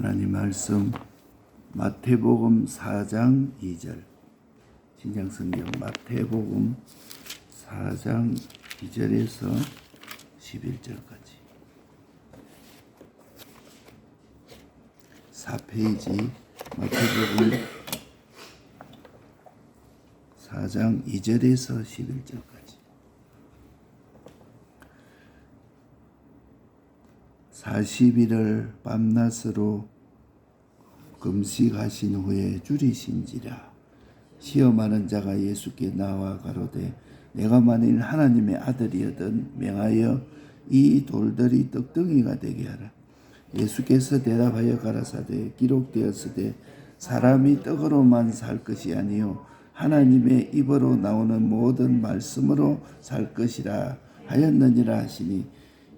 하나님 말씀 마태복음 4장 2절. 신장 성경 마태복음 4장 2절에서 11절까지. 4페이지 마태복음 4장 2절에서 11절까지 40일을 밤낮으로 금식하신 후에 줄이신지라. 시험하는 자가 예수께 나와 가로되 내가 만일 하나님의 아들이여든 명하여 이 돌들이 떡덩이가 되게 하라. 예수께서 대답하여 가라사대 기록되었으되 사람이 떡으로만 살 것이 아니요 하나님의 입으로 나오는 모든 말씀으로 살 것이라 하였느니라 하시니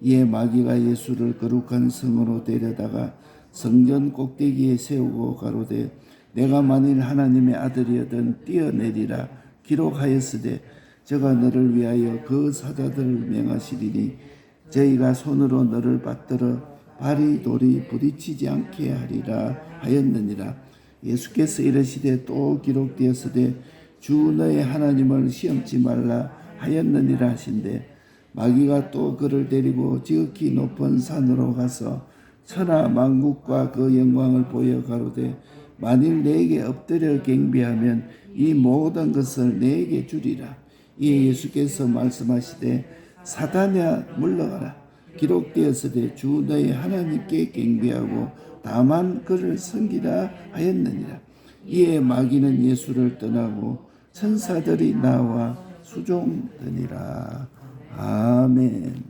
이에 마귀가 예수를 거룩한 성으로 데려다가 성전 꼭대기에 세우고 가로되 내가 만일 하나님의 아들이여든 뛰어내리라 기록하였으되 저가 너를 위하여 그 사자들을 명하시리니 저희가 손으로 너를 받들어 발이 돌이 부딪히지 않게 하리라 하였느니라. 예수께서 이르시되 또 기록되었으되 주 너의 하나님을 시험치 말라 하였느니라 하신대 마귀가 또 그를 데리고 지극히 높은 산으로 가서 천하 만국과 그 영광을 보여 가로되 만일 내게 엎드려 경배하면 이 모든 것을 내게 주리라. 이에 예수께서 말씀하시되 사단이야 물러가라. 기록되었으되 주 너의 하나님께 경배하고 다만 그를 섬기라 하였느니라. 이에 마귀는 예수를 떠나고 천사들이 나와 수종되니라 아멘.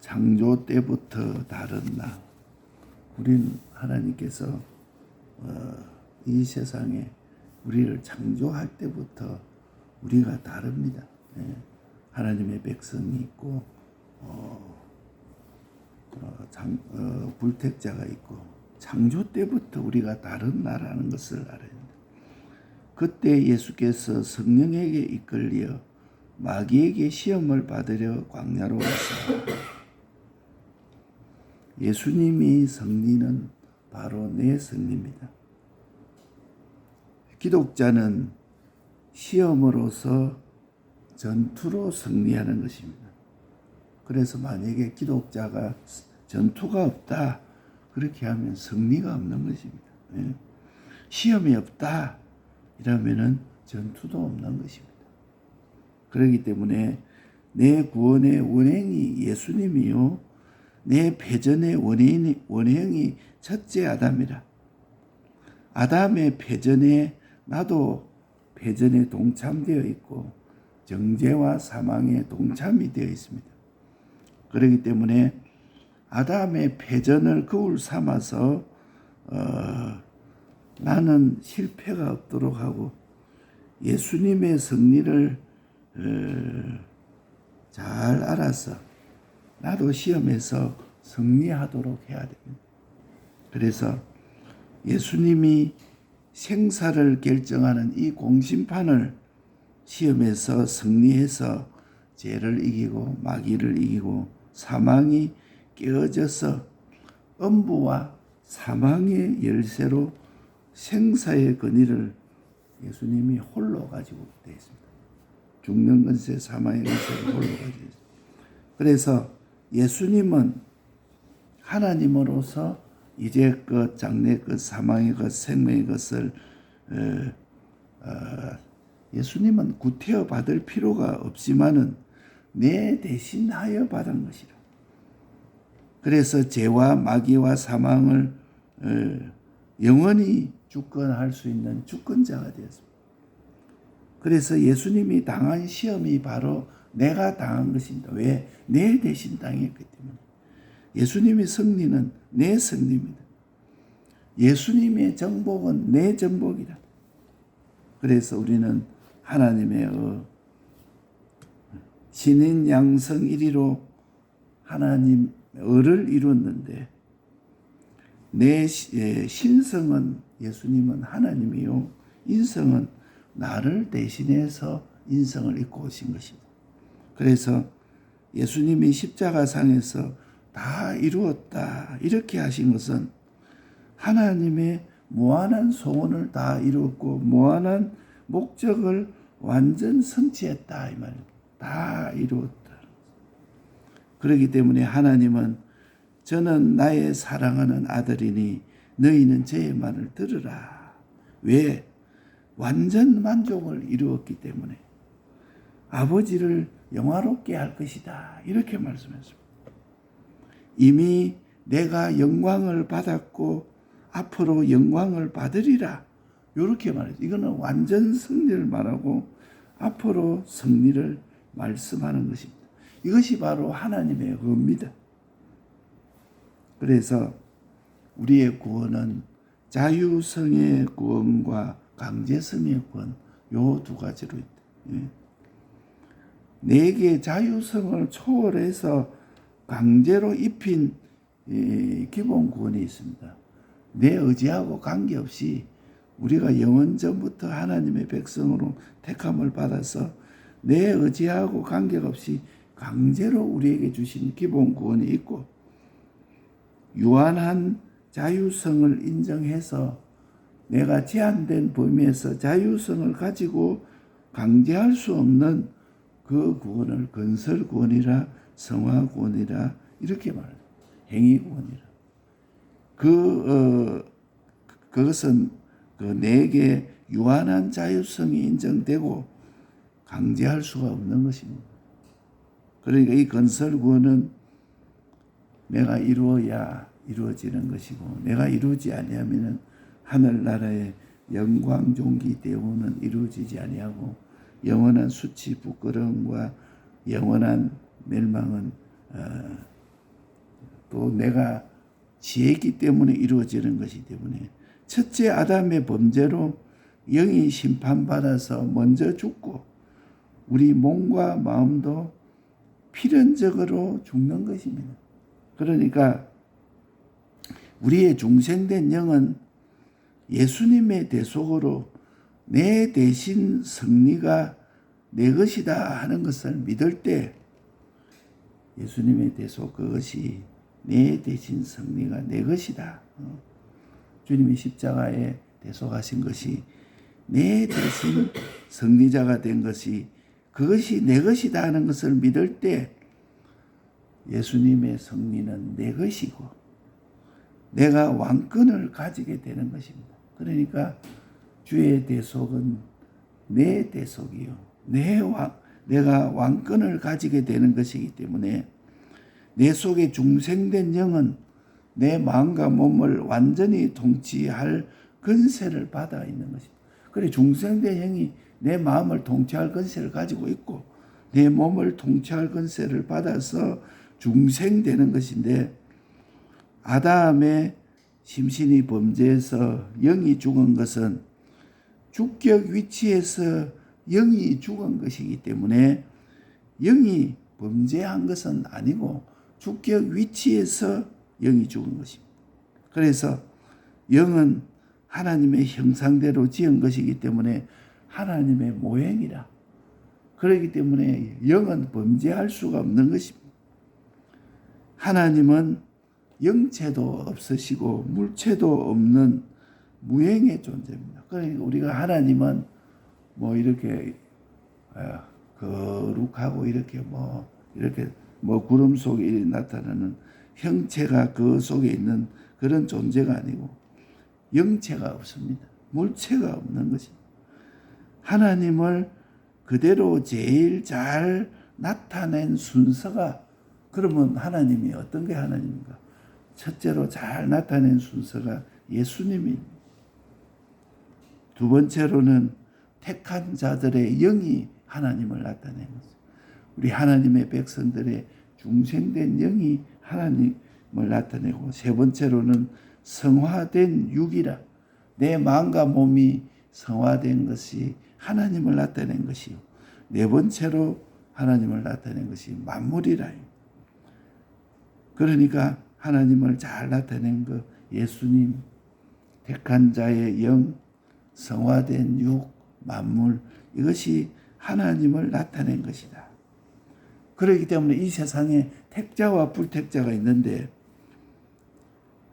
창조 때부터 다른 나. 우린 하나님께서 어, 이 세상에 우리를 창조할 때부터 우리가 다릅니다. 예. 하나님의 백성이 있고 어, 어, 장, 어, 불택자가 있고 창조 때부터 우리가 다른 나라는 것을 알아야 된다. 그때 예수께서 성령에게 이끌려 마귀에게 시험을 받으려 광야로 가서 예수님이 승리는 바로 내 승리입니다. 기독자는 시험으로서 전투로 승리하는 것입니다. 그래서 만약에 기독자가 전투가 없다 그렇게 하면 승리가 없는 것입니다. 예. 시험이 없다 이러면은 전투도 없는 것입니다. 그렇기 때문에 내 구원의 원행이 예수님이요 내 패전의 원인이, 원형이 첫째 아담이라. 아담의 패전에 나도 패전에 동참되어 있고 정죄와 사망에 동참이 되어 있습니다. 그렇기 때문에 아담의 패전을 거울 삼아서 어, 나는 실패가 없도록 하고 예수님의 승리를 어, 잘 알아서 나도 시험에서 승리하도록 해야 됩니다. 그래서 예수님이 생사를 결정하는 이 공심판을 시험에서 승리해서 죄를 이기고 마귀를 이기고 사망이 깨어져서 엄부와 사망의 열쇠로 생사의 권위를 예수님이 홀로 가지고 되어 있습니다. 죽는 건세 사망의 건세를 홀로 가지고 있습니다. 그래서 예수님은 하나님으로서 이제 그 장래 그 사망의 그 생명의 것을 어, 어, 예수님은 구태여 받을 필요가 없지만은 내 대신하여 받은 것이라. 그래서 죄와 마귀와 사망을 어, 영원히 주권할 수 있는 주권자가 되었습니다. 그래서 예수님이 당한 시험이 바로 내가 당한 것입니다. 왜? 내 대신 당했기 때문에. 예수님의 승리는 내 승리입니다. 예수님의 정복은 내 정복이다. 그래서 우리는 하나님의 어, 신인 양성 1위로 하나님 을을 이뤘는데 내 예, 신성은 예수님은 하나님이요 인성은 나를 대신해서 인성을 입고 오신 것입니다. 그래서 예수님이 십자가상에서 다 이루었다 이렇게 하신 것은 하나님의 무한한 소원을 다 이루었고 무한한 목적을 완전 성취했다 이 말입니다. 다 이루었다. 그렇기 때문에 하나님은 저는 나의 사랑하는 아들이니 너희는 제 말을 들으라. 왜? 완전 만족을 이루었기 때문에 아버지를 영화롭게 할 것이다. 이렇게 말씀했습니다. 이미 내가 영광을 받았고 앞으로 영광을 받으리라. 이렇게 말했죠. 이거는 완전 승리를 말하고 앞으로 승리를 말씀하는 것입니다. 이것이 바로 하나님의 의입니다. 그래서 우리의 구원은 자유성의 구원과 강제성의 구원 요 두 가지로 있다. 예. 내게 자유성을 초월해서 강제로 입힌 이 기본 구원이 있습니다. 내 의지하고 관계없이 우리가 영원 전부터 하나님의 백성으로 택함을 받아서 내 의지하고 관계없이 강제로 우리에게 주신 기본 구원이 있고 유한한 자유성을 인정해서 내가 제한된 범위에서 자유성을 가지고 강제할 수 없는 그 구원을 건설 구원이라 성화 구원이라 이렇게 말해요. 행위 구원이라. 그 어, 그것은 그 내게 유한한 자유성이 인정되고 강제할 수가 없는 것입니다. 그러니까 이 건설 구원은 내가 이루어야 이루어지는 것이고 내가 이루지 아니하면은 하늘 나라의 영광 존귀 대우는 이루어지지 아니하고 영원한 수치 부끄러움과 영원한 멸망은 어, 또 내가 지혜기 때문에 이루어지는 것이기 때문에 첫째 아담의 범죄로 영이 심판받아서 먼저 죽고 우리 몸과 마음도 필연적으로 죽는 것입니다. 그러니까 우리의 중생된 영은 예수님의 대속으로 내 대신 승리가 내 것이다 하는 것을 믿을 때 예수님의 대속 그것이 내 대신 승리가 내 것이다. 어. 주님이 십자가에 대속하신 것이 내 대신 승리자가 된 것이 그것이 내 것이다 하는 것을 믿을 때 예수님의 승리는 내 것이고 내가 왕권을 가지게 되는 것입니다. 그러니까 주의 대속은 내 대속이요. 내 왕, 내가 왕권을 가지게 되는 것이기 때문에 내 속에 중생된 영은 내 마음과 몸을 완전히 통치할 근세를 받아 있는 것입니다. 그래 중생된 영이 내 마음을 통치할 근세를 가지고 있고 내 몸을 통치할 근세를 받아서 중생되는 것인데 아담의 심신이 범죄해서 영이 죽은 것은 주격 위치에서 영이 죽은 것이기 때문에 영이 범죄한 것은 아니고 주격 위치에서 영이 죽은 것입니다. 그래서 영은 하나님의 형상대로 지은 것이기 때문에 하나님의 모형이라. 그렇기 때문에 영은 범죄할 수가 없는 것입니다. 하나님은 영체도 없으시고 물체도 없는 무형의 존재입니다. 그러니까 우리가 하나님은 뭐 이렇게 어, 거룩하고 이렇게 뭐 이렇게 뭐 구름 속에 나타나는 형체가 그 속에 있는 그런 존재가 아니고 영체가 없습니다. 물체가 없는 것입니다. 하나님을 그대로 제일 잘 나타낸 순서가 그러면 하나님이 어떤 게 하나님인가? 첫째로 잘 나타낸 순서가 예수님입니다. 두 번째로는 택한 자들의 영이 하나님을 나타낸 것. 우리 하나님의 백성들의 중생된 영이 하나님을 나타내고 세 번째로는 성화된 육이라 내 마음과 몸이 성화된 것이 하나님을 나타낸 것이요. 네 번째로 하나님을 나타낸 것이 만물이라. 그러니까 하나님을 잘 나타낸 그 예수님, 택한 자의 영, 성화된 육, 만물, 이것이 하나님을 나타낸 것이다. 그렇기 때문에 이 세상에 택자와 불택자가 있는데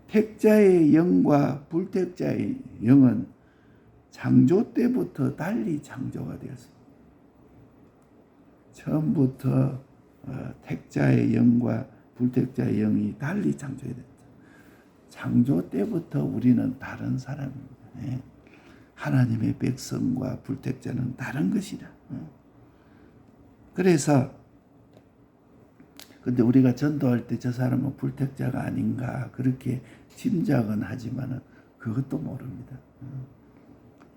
택자의 영과 불택자의 영은 창조 때부터 달리 창조가 되었습니다. 처음부터 어, 택자의 영과 불택자의 영이 달리 창조됐다. 창조 때부터 우리는 다른 사람입니다. 예. 하나님의 백성과 불택자는 다른 것이라. 어. 그래서 근데 우리가 전도할 때 저 사람은 불택자가 아닌가 그렇게 짐작은 하지만은 그것도 모릅니다.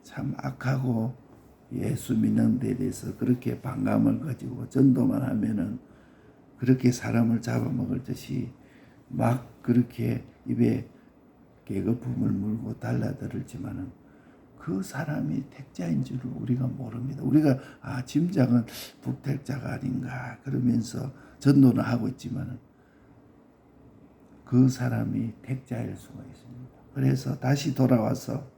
어. 참 악하고 예수 믿는 데 대해서 그렇게 반감을 가지고 전도만 하면은 그렇게 사람을 잡아먹을 듯이 막 그렇게 입에 개거품을 물고 달라들지만은 그 사람이 택자인 줄을 우리가 모릅니다. 우리가 아 짐작은 북택자가 아닌가 그러면서 전도는 하고 있지만은 그 사람이 택자일 수가 있습니다. 그래서 다시 돌아와서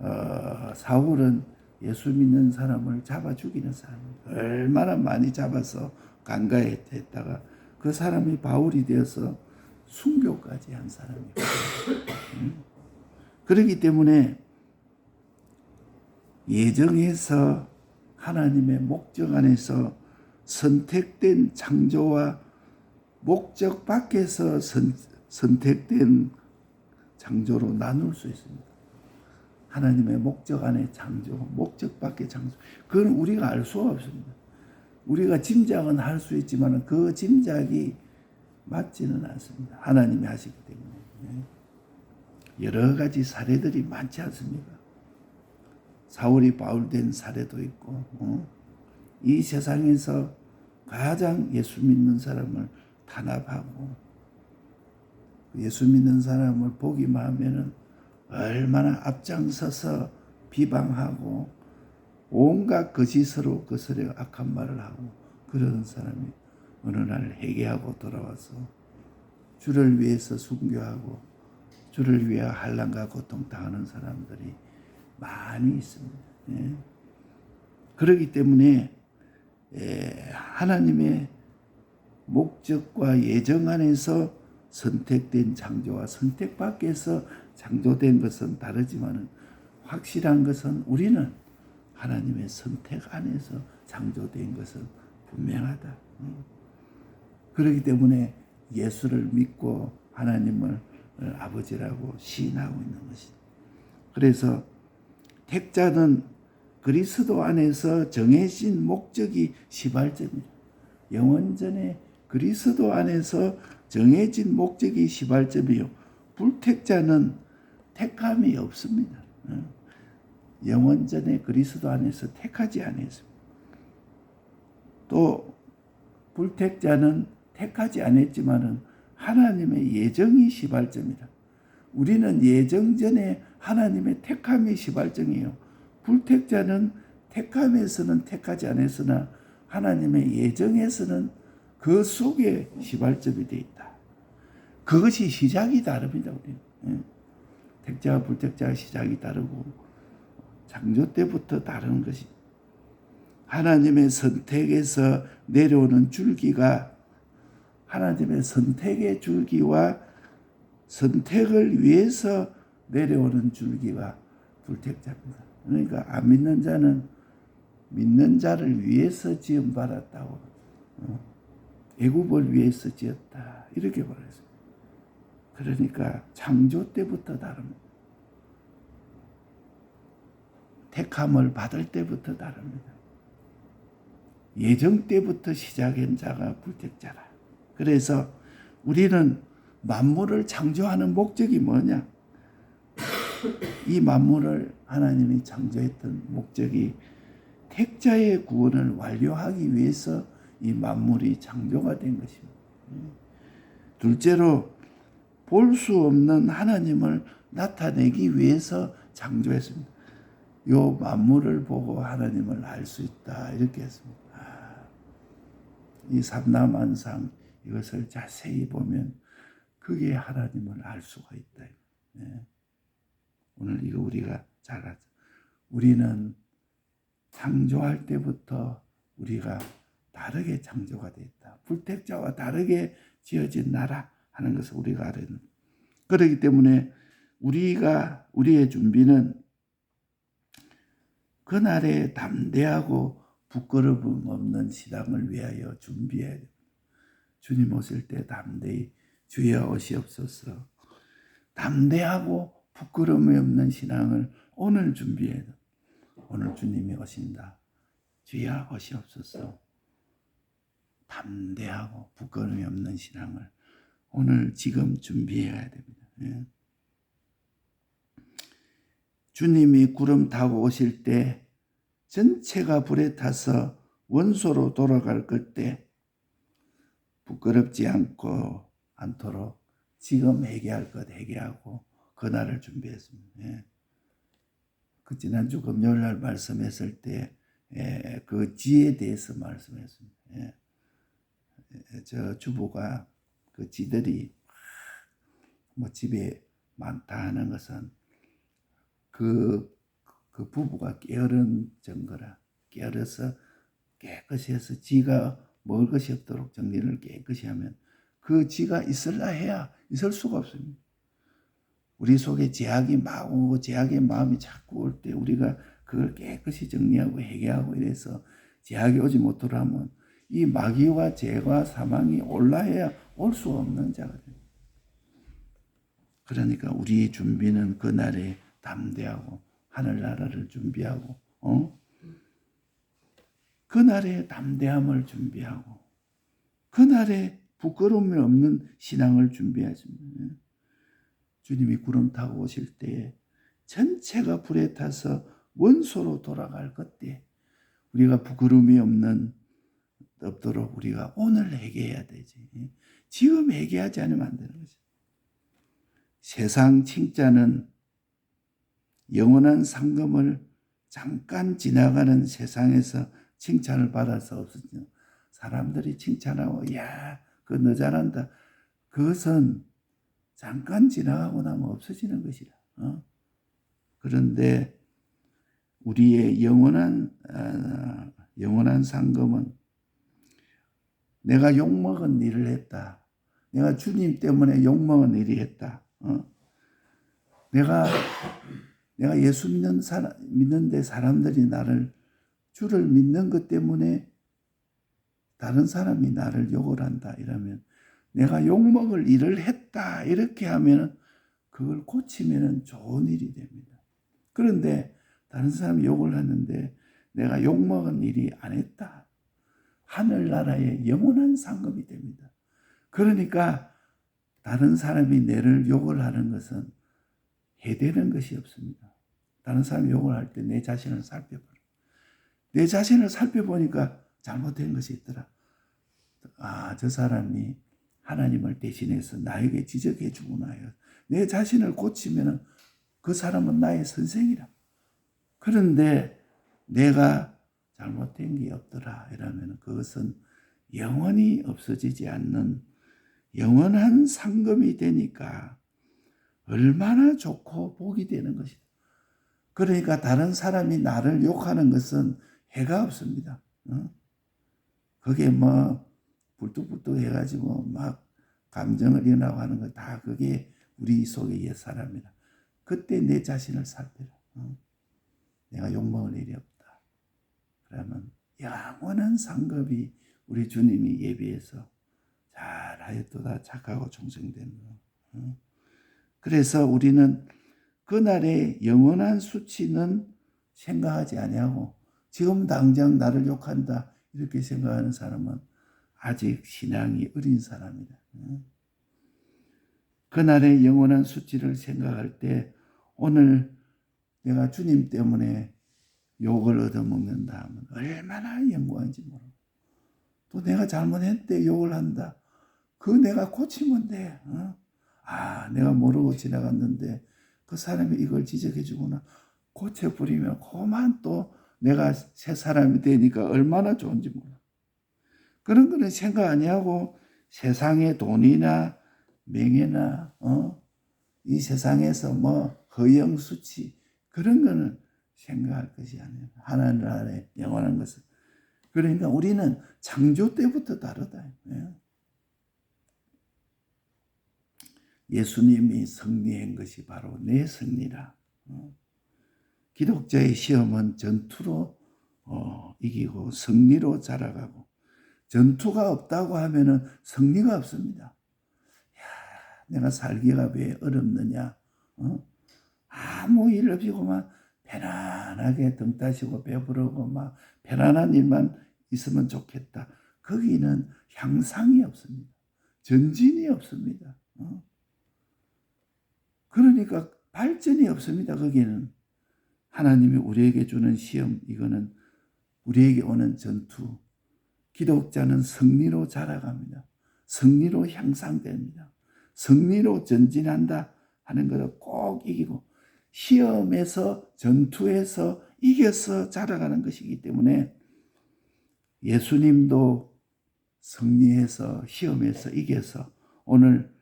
어, 사울은 예수 믿는 사람을 잡아 죽이는 사람입니다. 얼마나 많이 잡아서 간과했다가 그 사람이 바울이 되어서 순교까지 한 사람입니다. 음. 그렇기 때문에 예정에서 하나님의 목적 안에서 선택된 창조와 목적 밖에서 선, 선택된 창조로 나눌 수 있습니다. 하나님의 목적 안에 창조, 목적 밖의 창조. 그건 우리가 알 수가 없습니다. 우리가 짐작은 할 수 있지만 그 짐작이 맞지는 않습니다. 하나님이 하시기 때문에. 네. 여러 가지 사례들이 많지 않습니까? 사울이 바울된 사례도 있고, 어? 이 세상에서 가장 예수 믿는 사람을 탄압하고, 예수 믿는 사람을 보기만 하면은 얼마나 앞장서서 비방하고 온갖 거짓으로 거스려 악한 말을 하고 그러는 사람이 어느 날 회개하고 돌아와서 주를 위해서 순교하고 주를 위해 한란과 고통 당하는 사람들이 많이 있습니다. 예. 그렇기 때문에 예, 하나님의 목적과 예정 안에서 선택된 창조와 선택 밖에서 창조된 것은 다르지만은 확실한 것은 우리는 하나님의 선택 안에서 창조된 것은 분명하다. 그렇기 때문에 예수를 믿고 하나님을 아버지라고 시인하고 있는 것이다. 그래서 택자는 그리스도 안에서 정해진 목적이 시발점이다. 영원전에 그리스도 안에서 정해진 목적이 시발점이요. 불택자는 택함이 없습니다. 영원전에 그리스도 안에서 택하지 않았습니다. 또 불택자는 택하지 않았지만은 하나님의 예정이 시발점이다. 우리는 예정 전에 하나님의 택함이 시발점이에요. 불택자는 택함에서는 택하지 않았으나 하나님의 예정에서는 그 속에 시발점이 되어 있다. 그것이 시작이 다릅니다. 우리는. 예. 택자와 불택자의 시작이 다르고 창조 때부터 다른 것이 하나님의 선택에서 내려오는 줄기가 하나님의 선택의 줄기와 선택을 위해서 내려오는 줄기가 불택자입니다. 그러니까 안 믿는 자는 믿는 자를 위해서 지음 받았다고 어, 애굽을 위해서 지었다 이렇게 말했어요. 그러니까 창조 때부터 다릅니다. 택함을 받을 때부터 다릅니다. 예정 때부터 시작한 자가 불택자라. 그래서 우리는 만물을 창조하는 목적이 뭐냐? 이 만물을 하나님이 창조했던 목적이 택자의 구원을 완료하기 위해서 이 만물이 창조가 된 것입니다. 둘째로 볼 수 없는 하나님을 나타내기 위해서 창조했습니다. 요 만물을 보고 하나님을 알 수 있다 이렇게 했습니다. 아, 이 삼남한상 이것을 자세히 보면 그게 하나님을 알 수가 있다. 네. 오늘 이거 우리가 잘 알죠. 우리는 창조할 때부터 우리가 다르게 창조가 되었다. 불택자와 다르게 지어진 나라 하는 것을 우리가 알아야 됩니다. 그렇기 때문에 우리가 우리의 준비는 그날에 담대하고 부끄러움 없는 신앙을 위하여 준비해야 됩니다. 주님 오실 때 담대히 주여 오시옵소서. 담대하고 부끄러움이 없는 신앙을 오늘 준비해야 됩니다. 오늘 주님이 오신다. 주여 오시옵소서. 담대하고 부끄러움이 없는 신앙을 오늘 지금 준비해야 됩니다. 예. 주님이 구름 타고 오실 때 전체가 불에 타서 원소로 돌아갈 그때 부끄럽지 않고 않도록 지금 회개할 것 회개하고 그날을 준비했습니다. 예. 그 지난주 금요일 날 말씀했을 때 예, 그 지에 대해서 말씀했습니다. 예. 예, 저 주부가 그 지들이 뭐 집에 많다 하는 것은 그, 그 부부가 게으른 증거라 게을러서 깨끗이 해서 지가 먹을 것이 없도록 정리를 깨끗이 하면 그 지가 있을라 해야 있을 수가 없습니다. 우리 속에 제약이 막 오고 제약의 마음이 자꾸 올 때 우리가 그걸 깨끗이 정리하고 해결하고 이래서 제약이 오지 못하려 하면 이 마귀와 죄와 사망이 올라야 올 수 없는 자가 됩니다. 그러니까 우리의 준비는 그날에 담대하고 하늘나라를 준비하고 어? 그날에 담대함을 준비하고 그날에 부끄러움이 없는 신앙을 준비하십니다. 주님이 구름 타고 오실 때에 전체가 불에 타서 원소로 돌아갈 그때 우리가 부끄러움이 없는 없도록 우리가 오늘 회개해야 되지. 지금 회개하지 않으면 안 되는 거죠. 세상 칭찬은 영원한 상금을 잠깐 지나가는 세상에서 칭찬을 받아서 없어지는 사람들이 칭찬하고 야, 그너 잘한다. 그것은 잠깐 지나가고 나면 없어지는 것이라. 어? 그런데 우리의 영원한 어, 영원한 상금은 내가 욕먹은 일을 했다. 내가 주님 때문에 욕먹은 일이 했다. 어? 내가 내가 예수 믿는 사람 믿는데 사람들이 나를 주를 믿는 것 때문에 다른 사람이 나를 욕을 한다 이러면 내가 욕먹을 일을 했다 이렇게 하면 그걸 고치면 좋은 일이 됩니다. 그런데 다른 사람이 욕을 하는데 내가 욕먹은 일이 안 했다. 하늘나라의 영원한 상급이 됩니다. 그러니까 다른 사람이 내를 욕을 하는 것은 해되는 것이 없습니다. 다른 사람이 욕을 할 때 내 자신을 살펴보라. 내 자신을 살펴보니까 잘못된 것이 있더라. 아, 저 사람이 하나님을 대신해서 나에게 지적해 주구나. 내 자신을 고치면 그 사람은 나의 선생이라. 그런데 내가 잘못된 게 없더라. 이러면 그것은 영원히 없어지지 않는 영원한 상금이 되니까 얼마나 좋고 복이 되는 것이다. 그러니까 다른 사람이 나를 욕하는 것은 해가 없습니다. 어? 그게 뭐 불뚝불뚝 해가지고 막 감정을 일어나고 하는 거 다 그게 우리 속의 옛 사람이라. 그때 내 자신을 살펴라. 어? 내가 욕먹을 일이 없다. 그러면 영원한 상급이 우리 주님이 예비해서 잘하였도다 거. 어? 그래서 우리는 그날의 영원한 수치는 생각하지 아니하고 지금 당장 나를 욕한다 이렇게 생각하는 사람은 아직 신앙이 어린 사람이다. 그날의 영원한 수치를 생각할 때 오늘 내가 주님 때문에 욕을 얻어먹는다 하면 얼마나 영광인지 모르고 또 내가 잘못했대 욕을 한다. 그 내가 고치면 돼. 어? 아, 내가 모르고 지나갔는데 그 사람이 이걸 지적해 주구나. 고쳐버리면 그만 또 내가 새 사람이 되니까 얼마나 좋은지 몰라. 그런 거는 생각 아니하고 세상의 돈이나 명예나 어? 이 세상에서 뭐 허영 수치 그런 거는 생각할 것이 아니에요. 하나님 아래 영원한 것은 그러니까 우리는 창조 때부터 다르다. 예. 예수님이 승리한 것이 바로 내 승리라. 어. 기독자의 시험은 전투로 어, 이기고 승리로 자라가고 전투가 없다고 하면은 승리가 없습니다. 야, 내가 살기가 왜 어렵느냐? 어? 아무 일 없이고만 편안하게 등 따시고 배부르고 막 편안한 일만 있으면 좋겠다. 거기는 향상이 없습니다. 전진이 없습니다. 어? 그러니까 발전이 없습니다. 거기는 하나님이 우리에게 주는 시험 이거는 우리에게 오는 전투. 기독자는 승리로 자라갑니다. 승리로 향상됩니다. 승리로 전진한다 하는 것을 꼭 이기고 시험에서 전투에서 이겨서 자라가는 것이기 때문에 예수님도 승리해서 시험에서 이겨서 오늘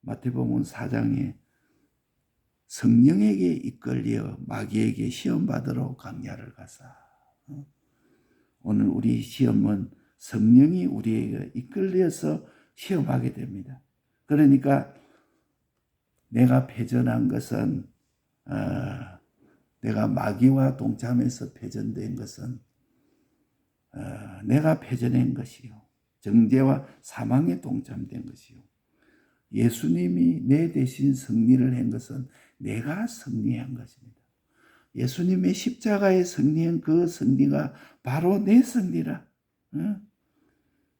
마태복음 4장에 성령에게 이끌려 마귀에게 시험 받으러 강야를 가사. 어? 오늘 우리 시험은 성령이 우리에게 이끌려서 시험하게 됩니다. 그러니까 내가 패전한 것은 어, 내가 마귀와 동참해서 패전된 것은 어, 내가 패전한 것이요. 정죄와 사망에 동참된 것이요. 예수님이 내 대신 승리를 한 것은 내가 승리한 것입니다. 예수님의 십자가에 승리한 그 승리가 바로 내 승리라.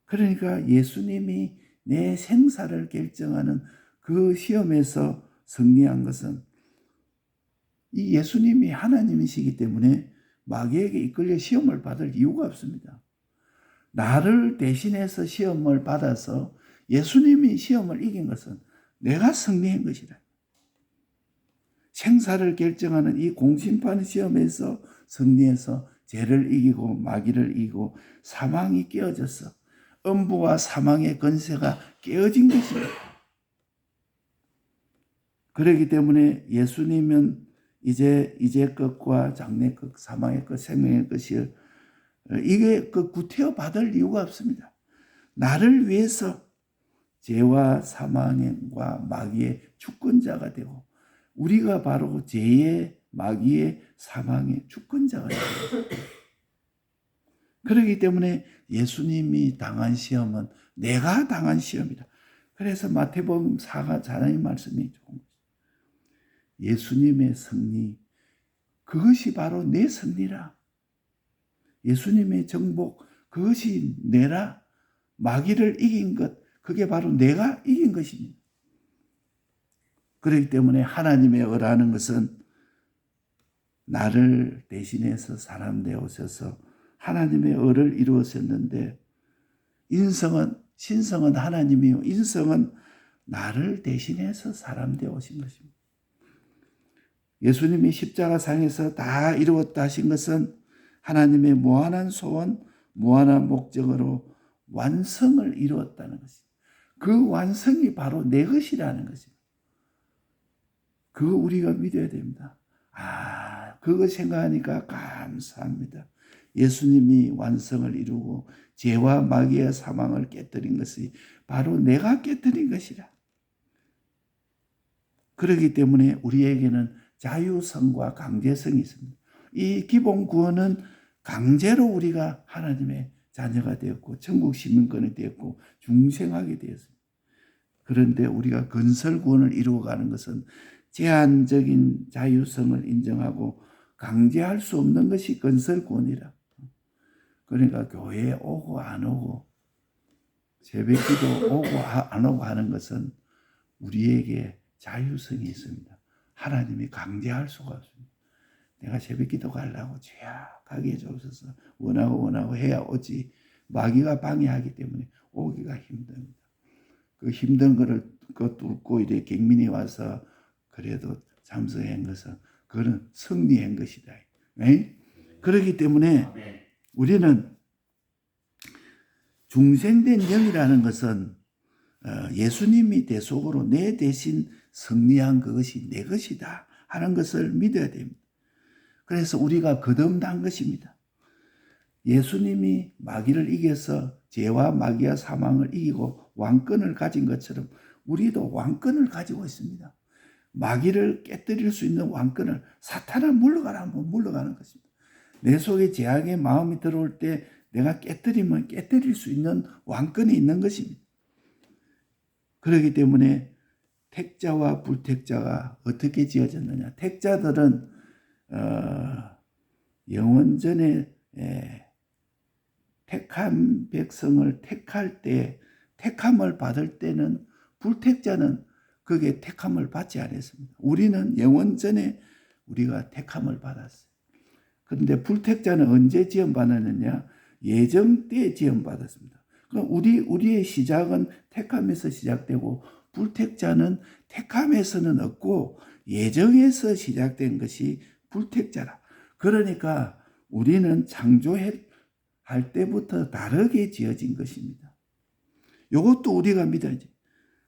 그러니까 예수님이 내 생사를 결정하는 그 시험에서 승리한 것은 이 예수님이 하나님이시기 때문에 마귀에게 이끌려 시험을 받을 이유가 없습니다. 나를 대신해서 시험을 받아서 예수님이 시험을 이긴 것은 내가 승리한 것이다. 생사를 결정하는 이 공심판 시험에서 승리해서 죄를 이기고 마귀를 이기고 사망이 깨어졌어. 음부와 사망의 건세가 깨어진 것입니다. 그렇기 때문에 예수님은 이제 이제 것과 장래 것, 사망의 것, 생명의 것이 이게 그 구태여 받을 이유가 없습니다. 나를 위해서 죄와 사망과 마귀의 주권자가 되고 우리가 바로 죄의 마귀의 사망의 주권자가 그렇기 때문에 예수님이 당한 시험은 내가 당한 시험이다. 그래서 마태복음 4가 자라의 말씀이 거죠. 예수님의 승리 그것이 바로 내 승리라. 예수님의 정복 그것이 내라. 마귀를 이긴 것 그게 바로 내가 이긴 것입니다. 그렇기 때문에 하나님의 어라는 것은 나를 대신해서 사람 되어셔서 하나님의 어를 이루었었는데 인성은 신성은 하나님이요 인성은 나를 대신해서 사람 되어 오신 것입니다. 예수님이 십자가 상에서 다 이루었다 하신 것은 하나님의 무한한 소원, 무한한 목적으로 완성을 이루었다는 것입니다. 그 완성이 바로 내 것이라는 것입니다. 그거 우리가 믿어야 됩니다. 아, 그거 생각하니까 감사합니다. 예수님이 완성을 이루고 죄와 마귀의 사망을 깨뜨린 것이 바로 내가 깨뜨린 것이라. 그렇기 때문에 우리에게는 자유성과 강제성이 있습니다. 이 기본 구원은 강제로 우리가 하나님의 자녀가 되었고 천국 시민권이 되었고 중생하게 되었습니다. 그런데 우리가 건설 구원을 이루어가는 것은 제한적인 자유성을 인정하고 강제할 수 없는 것이 건설권이라. 그러니까 교회에 오고 안 오고 새벽기도 오고 안 오고 하는 것은 우리에게 자유성이 있습니다. 하나님이 강제할 수가 없습니다. 내가 새벽 기도 가려고 죄야 가게 해주셔서 원하고 원하고 해야 오지 마귀가 방해하기 때문에 오기가 힘듭니다. 그 힘든 거를 그 뚫고 이래 갱민이 와서 그래도 잠수한 것은 그는 승리한 것이다. 에? 그렇기 때문에 우리는 중생된 영이라는 것은 어, 예수님이 대속으로 내 대신 승리한 그것이 내 것이다 하는 것을 믿어야 됩니다. 그래서 우리가 거듭난 것입니다. 예수님이 마귀를 이겨서 죄와 마귀와 사망을 이기고 왕권을 가진 것처럼 우리도 왕권을 가지고 있습니다. 마귀를 깨뜨릴 수 있는 왕권을 사탄아 물러가라 하면 물러가는 것입니다. 내 속에 죄악의 마음이 들어올 때 내가 깨뜨리면 깨뜨릴 수 있는 왕권이 있는 것입니다. 그렇기 때문에 택자와 불택자가 어떻게 지어졌느냐? 택자들은 어, 영원전에 에, 택한 백성을 택할 때 택함을 받을 때는 불택자는 그게 택함을 받지 않았습니다. 우리는 영원전에 우리가 택함을 받았어요. 그런데 불택자는 언제 지원받았느냐? 예정 때 지원받았습니다. 그럼 우리 우리의 시작은 택함에서 시작되고 불택자는 택함에서는 없고 예정에서 시작된 것이 불택자라. 그러니까 우리는 창조할 때부터 다르게 지어진 것입니다. 이것도 우리가 믿어야지.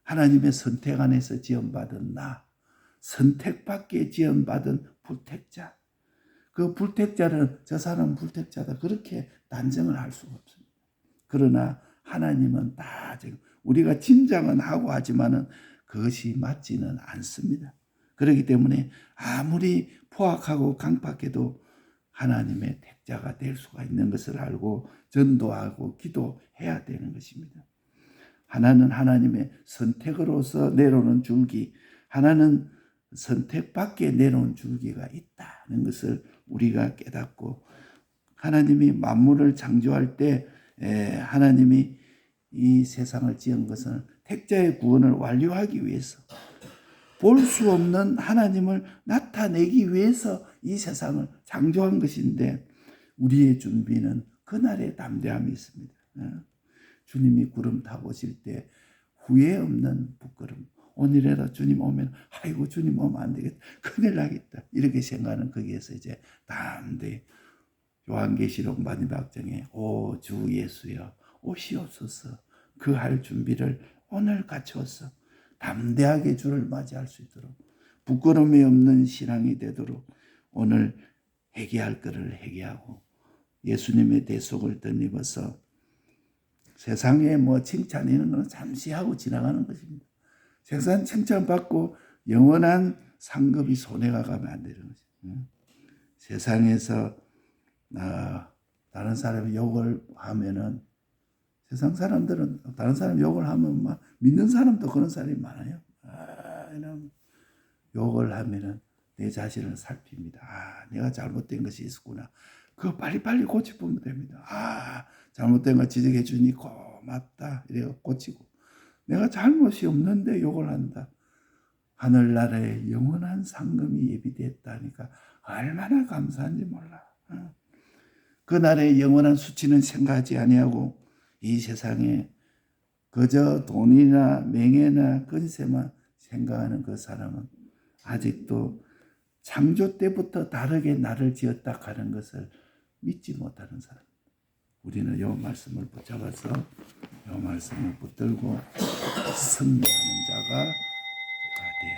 하나님의 선택 안에서 지원받은 나, 선택받게 지원받은 불택자. 그 불택자는 저 사람 불택자다. 그렇게 단정을 할 수가 없습니다. 그러나 하나님은 다 지금 우리가 짐작은 하고 하지만은 그것이 맞지는 않습니다. 그렇기 때문에 아무리 포악하고 강팍해도 하나님의 택자가 될 수가 있는 것을 알고 전도하고 기도해야 되는 것입니다. 하나는 하나님의 선택으로서 내려오는 줄기, 하나는 선택밖에 내려온 줄기가 있다는 것을 우리가 깨닫고 하나님이 만물을 창조할 때 하나님이 이 세상을 지은 것은 택자의 구원을 완료하기 위해서 볼 수 없는 하나님을 나타내기 위해서 이 세상을 창조한 것인데 우리의 준비는 그날의 담대함이 있습니다. 어? 주님이 구름 타보실 때 후회 없는 부끄럼. 오늘이라 주님 오면 아이고 주님 오면 안 되겠다. 큰일 나겠다. 이렇게 생각하는 거기에서 이제 담대 요한계시록 마지막 장에 오 주 예수여 오시옵소서 그 할 준비를 오늘 갖추었어. 담대하게 주를 맞이할 수 있도록 부끄러움이 없는 신앙이 되도록 오늘 회개할 것을 회개하고 예수님의 대속을 덧입어서 세상에 뭐 칭찬이는 건 잠시 하고 지나가는 것입니다. 세상 칭찬받고 영원한 상급이 손해가 가면 안 되는. 응? 세상에서 아, 다른 사람이 욕을 하면은 세상 사람들은 다른 사람 욕을 하면 막 믿는 사람도 그런 사람이 많아요. 아, 이런 욕을 하면은 내 자신을 살핍니다. 아, 내가 잘못된 것이 있었구나. 그거 빨리빨리 고쳐보면 됩니다. 아, 잘못된 거 지적해 주니 고맙다. 이래 고치고. 내가 잘못이 없는데 욕을 한다. 하늘나라에 영원한 상금이 예비됐다니까 얼마나 감사한지 몰라. 어. 그날의 영원한 수치는 생각하지 아니하고 이 세상에 그저 돈이나 명예나 건세만 생각하는 그 사람은 아직도 창조 때부터 다르게 나를 지었다 하는 것을 믿지 못하는 사람. 우리는 이 말씀을 붙잡아서 이 말씀을 붙들고 승리하는 자가